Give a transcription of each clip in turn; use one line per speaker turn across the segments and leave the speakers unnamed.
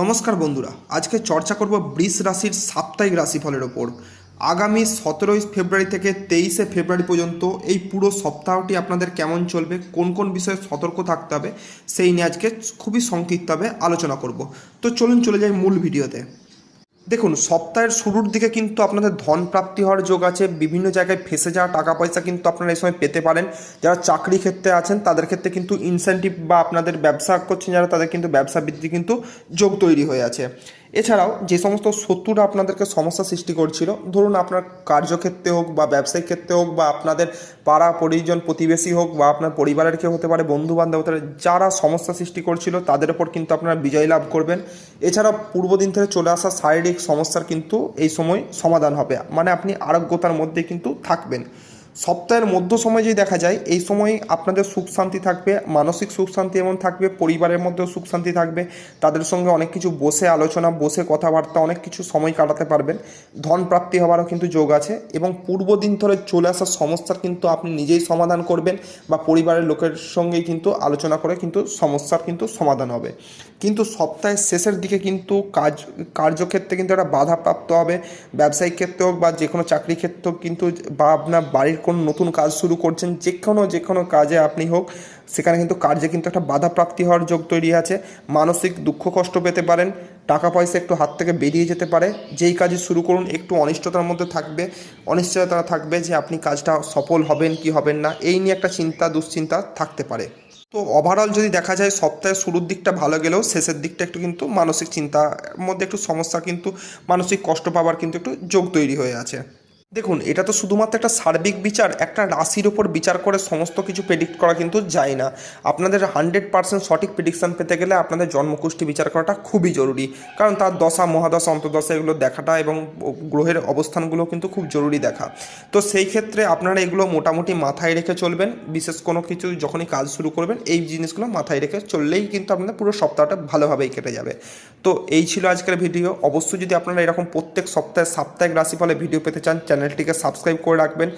নমস্কার বন্ধুরা, আজকে চর্চা করব বৃষ রাশির সাপ্তাহিক রাশিফলের ওপর। আগামী সতেরোই ফেব্রুয়ারি থেকে তেইশে ফেব্রুয়ারি পর্যন্ত এই পুরো সপ্তাহটি আপনাদের কেমন চলবে, কোন কোন বিষয়ে সতর্ক থাকতে হবে, সেই নিয়ে আজকে খুবই সংক্ষিপ্তভাবে আলোচনা করব। তো চলুন চলে যাই মূল ভিডিওতে। দেখুন, সপ্তাহের শুরুর দিকে কিন্তু আপনাদের ধন প্রাপ্তি হওয়ার যোগ আছে, বিভিন্ন জায়গায় ফেসে যাওয়া টাকা পয়সা কিন্তু আপনারা এই সময় পেতে পারেন। যারা চাকরি ক্ষেত্রে আছেন, তাদের ক্ষেত্রে কিন্তু ইনসেন্টিভ বা আপনাদের ব্যবসা করছেন যারা, তাদের কিন্তু ব্যবসা বৃদ্ধি কিন্তু যোগ তৈরি হয়ে আছে। এছাড়াও যে সমস্ত শত্রুরা আপনাদেরকে সমস্যা সৃষ্টি করছিল, ধরুন আপনার কার্যক্ষেত্রে হোক বা ব্যবসায়িক ক্ষেত্রে হোক বা আপনাদের পাড়া পরিজন প্রতিবেশী হোক বা আপনার পরিবারের কেউ হতে পারে বন্ধু বান্ধব হতে পারে, যারা সমস্যা সৃষ্টি করছিল তাদের ওপর কিন্তু আপনারা বিজয় লাভ করবেন। এছাড়া পূর্বদিন থেকে চলে আসা শারীরিক সমস্যার কিন্তু এই সময় সমাধান হবে মানে আপনি আরোগ্যতার মধ্যে কিন্তু থাকবেন। সপ্তাহের মধ্য সময় যদি দেখা যায়, এই সময় আপনাদের সুখ শান্তি থাকবে, মানসিক সুখ শান্তি এমন থাকবে, পরিবারের মধ্যেও সুখ শান্তি থাকবে, তাদের সঙ্গে অনেক কিছু বসে আলোচনা, বসে কথাবার্তা, অনেক কিছু সময় কাটাতে পারবেন, ধন প্রাপ্তি হওয়ারও কিন্তু যোগ আছে এবং পূর্ব দিন ধরে চলে আসা সমস্যার কিন্তু আপনি নিজেই সমাধান করবেন বা পরিবারের লোকের সঙ্গেই কিন্তু আলোচনা করে কিন্তু সমস্যার কিন্তু সমাধান হবে। কিন্তু সপ্তাহের শেষের দিকে কিন্তু কাজ, কার্যক্ষেত্রে কিন্তু একটা বাধাপ্রাপ্ত হবে, ব্যবসায়িক ক্ষেত্রে হোক বা যে কোনো চাকরি ক্ষেত্রে হোক কিন্তু বা আপনার বাড়ির কোনো নতুন কাজ শুরু করছেন, যে কোনো যে কোনো কাজে আপনি হোক, সেখানে কিন্তু কার্যে কিন্তু একটা বাধাপ্রাপ্তি হওয়ার যোগ তৈরি আছে। মানসিক দুঃখ কষ্ট পেতে পারেন, টাকা পয়সা একটু হাত থেকে বেরিয়ে যেতে পারে। যেই কাজই শুরু করুন, একটু অনিষ্টতার মধ্যে থাকবে। অনিশ্চয়তা থাকবে যে আপনি কাজটা সফল হবেন কি হবেন না, এই নিয়ে একটা চিন্তা, দুশ্চিন্তা থাকতে পারে। তো ওভারঅল যদি দেখা যায় সপ্তাহের শুরুর দিকটা ভালো গেলেও শেষের দিকটা একটু কিন্তু মানসিক চিন্তার মধ্যে একটু সমস্যা কিন্তু, মানসিক কষ্ট পাওয়ার কিন্তু একটু যোগ তৈরি হয়ে আছে। দেখুন, এটা তো শুধুমাত্র একটা সার্বিক বিচার, একটা রাশির ওপর বিচার করে সমস্ত কিছু প্রেডিক্ট করা কিন্তু যায় না। আপনাদের হান্ড্রেড পার্সেন্ট সঠিক প্রেডিকশান পেতে গেলে আপনাদের জন্মকুষ্টি বিচার করাটা খুবই জরুরি। কারণ তার দশা, মহাদশা, অন্তর্দশা এগুলো দেখাটা এবং গ্রহের অবস্থানগুলো কিন্তু খুব জরুরি দেখা। তো সেই ক্ষেত্রে আপনারা এগুলো মোটামুটি মাথায় রেখে চলবেন। বিশেষ কোনো কিছু যখনই কাজ শুরু করবেন, এই জিনিসগুলো মাথায় রেখে চললেই কিন্তু আপনাদের পুরো সপ্তাহটা ভালোভাবেই কেটে যাবে। তো এই ছিল আজকের ভিডিও। অবশ্যই যদি আপনারা এরকম প্রত্যেক সপ্তাহে সাপ্তাহিক রাশিফলে ভিডিও পেতে চান চ্যানেলটিকে সাবস্ক্রাইব করে রাখবেন।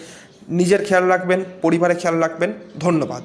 নিজের খেয়াল রাখবেন পরিবারের খেয়াল রাখবেন। ধন্যবাদ।